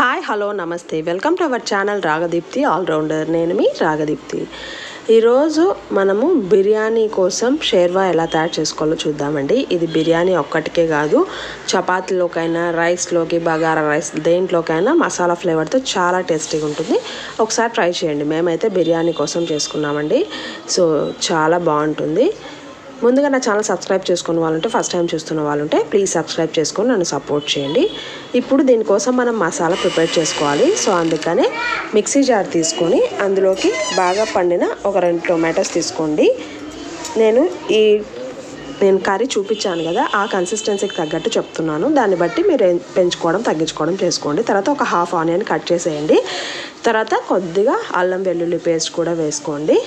Hi hello నమస్తే. Welcome to our channel Ragadeepti allrounder నేను మీ రాగదీప్తి ఈరోజు మనము బిర్యానీ కోసం షేర్వా ఎలా తయారు చేసుకోవాలో చూద్దామండి. ఇది బిర్యానీ ఒక్కటికే కాదు. చపాతీలోకైనా రైస్లోకి బగారా రైస్ దేంట్లోకైనా మసాలా ఫ్లేవర్తో చాలా టేస్టీగా ఉంటుంది. ఒకసారి ట్రై చేయండి. మేమైతే బిర్యానీ కోసం చేసుకున్నామండి. సో చాలా బాగుంటుంది. ముందుగా నా ఛానల్ సబ్స్క్రైబ్ చేసుకున్న వాళ్ళుంటే ఫస్ట్ టైం చూస్తున్న వాళ్ళుంటే ప్లీజ్ సబ్స్క్రైబ్ చేసుకొని నన్ను సపోర్ట్ చేయండి. ఇప్పుడు దీనికోసం మనం మసాలా ప్రిపేర్ చేసుకోవాలి. సో అందుకనే మిక్సీ జార్ తీసుకొని అందులోకి బాగా పండిన ఒక రెండు టొమాటోస్ తీసుకోండి. నేను ఈ నేను కర్రీ చూపించాను కదా ఆ కన్సిస్టెన్సీకి తగ్గట్టు చెప్తున్నాను. దాన్ని బట్టి మీరు పెంచుకోవడం తగ్గించుకోవడం చేసుకోండి. తర్వాత ఒక హాఫ్ ఆనియన్ కట్ చేసేయండి. తర్వాత కొద్దిగా అల్లం వెల్లుల్లి పేస్ట్ కూడా వేసుకోండి.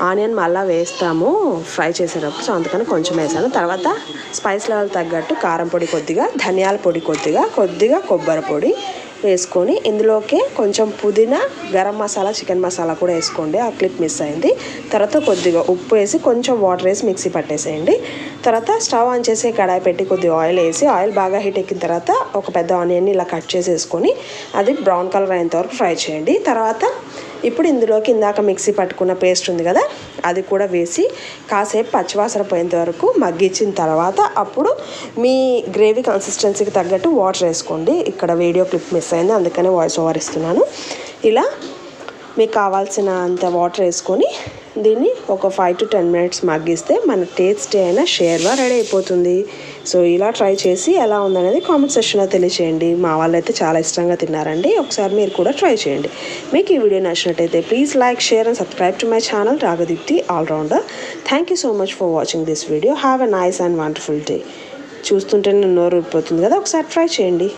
ఆనియన్ మళ్ళీ వేస్తాము ఫ్రై చేసేటప్పుడు. సో అందుకని కొంచెం వేసాను. తర్వాత స్పైస్ లెవెల్ తగ్గట్టు కారం పొడి కొద్దిగా ధనియాల పొడి కొద్దిగా కొద్దిగా కొబ్బరి పొడి వేసుకొని ఇందులోకి కొంచెం పుదీనా గరం మసాలా చికెన్ మసాలా కూడా వేసుకోండి. ఆ క్లిప్ మిస్ అయింది. తర్వాత కొద్దిగా ఉప్పు వేసి కొంచెం వాటర్ వేసి మిక్సీ పట్టేసేయండి. తర్వాత స్టవ్ ఆన్ చేసి కడాయి పెట్టి కొద్దిగా ఆయిల్ వేసి ఆయిల్ బాగా హీట్ ఎక్కిన తర్వాత ఒక పెద్ద ఆనియన్ని ఇలా కట్ చేసేసుకొని అది బ్రౌన్ కలర్ అయినంత వరకు ఫ్రై చేయండి. తర్వాత ఇప్పుడు ఇందులోకి ఇందాక మిక్సీ పట్టుకున్న పేస్ట్ ఉంది కదా అది కూడా వేసి కాసేపు పచ్చివాసన పోయేంత వరకు మగ్గించిన తర్వాత అప్పుడు మీ గ్రేవీ కన్సిస్టెన్సీకి తగ్గట్టు వాటర్ వేసుకోండి. ఇక్కడ వీడియో క్లిప్ మిస్ అయింది అందుకనే వాయిస్ ఓవర్ ఇస్తున్నాను. ఇలా మీకు కావాల్సిన అంత వాటర్ వేసుకొని దీన్ని ఒక ఫైవ్ టు టెన్ మినిట్స్ మగ్గిస్తే మన టేస్టీ అయిన షేర్వా రెడీ అయిపోతుంది. సో ఇలా ట్రై చేసి ఎలా ఉందనేది కామెంట్ సెక్షన్లో తెలియచేయండి. మా వాళ్ళైతే చాలా ఇష్టంగా తిన్నారండి. ఒకసారి మీరు కూడా ట్రై చేయండి. మీకు ఈ వీడియో నచ్చినట్టయితే please like share and subscribe to my channel Ragadeepti allrounder. Thank you so much for watching this video have a nice and wonderful day చూస్తుంటే నోరు ఊరిపోతుంది కదా. ఒకసారి ట్రై చేయండి.